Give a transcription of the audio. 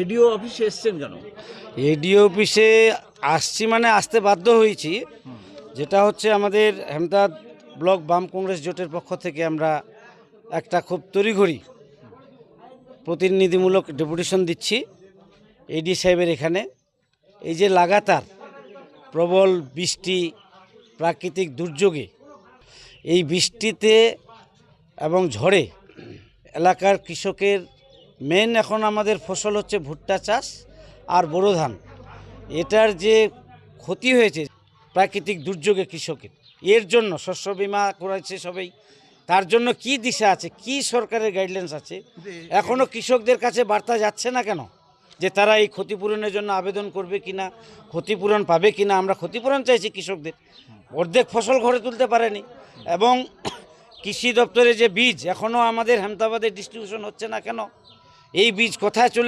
ADO অফিসে এসছেন কেন? এডিও অফিসে আসছি মানে আসতে বাধ্য হয়েছি। যেটা হচ্ছে আমাদের হেমদাদ ব্লক বাম কংগ্রেস জোটের পক্ষ থেকে আমরা একটা খুব তড়িঘড়ি প্রতিনিধিমূলক ডেপুটেশন দিচ্ছি এডি সাহেবের এখানে। এই যে লাগাতার প্রবল বৃষ্টি, প্রাকৃতিক দুর্যোগে, এই বৃষ্টিতে এবং ঝড়ে এলাকার কৃষকের মেন এখন আমাদের ফসল হচ্ছে ভুট্টা চাষ আর বোরো ধান। এটার যে ক্ষতি হয়েছে প্রাকৃতিক দুর্যোগে কৃষকের এর জন্য শস্য বিমা করেছে সবাই। তার জন্য কি দিশা আছে কি সরকারের গাইডলাইন্স আছে? এখনও কৃষকদের কাছে বার্তা যাচ্ছে না কেন? যে তারা এই ক্ষতিপূরণের জন্য আবেদন করবে কিনা ক্ষতিপূরণ পাবে কি না আমরা ক্ষতিপূরণ চাইছি কৃষকদের। অর্ধেক ফসল ঘরে তুলতে পারেনি এবং কৃষি দপ্তরে যে বীজ এখনও আমাদের হেমতাবাদে ডিস্ট্রিবিউশন হচ্ছে না কেন? এই বীজ কোথায় চলে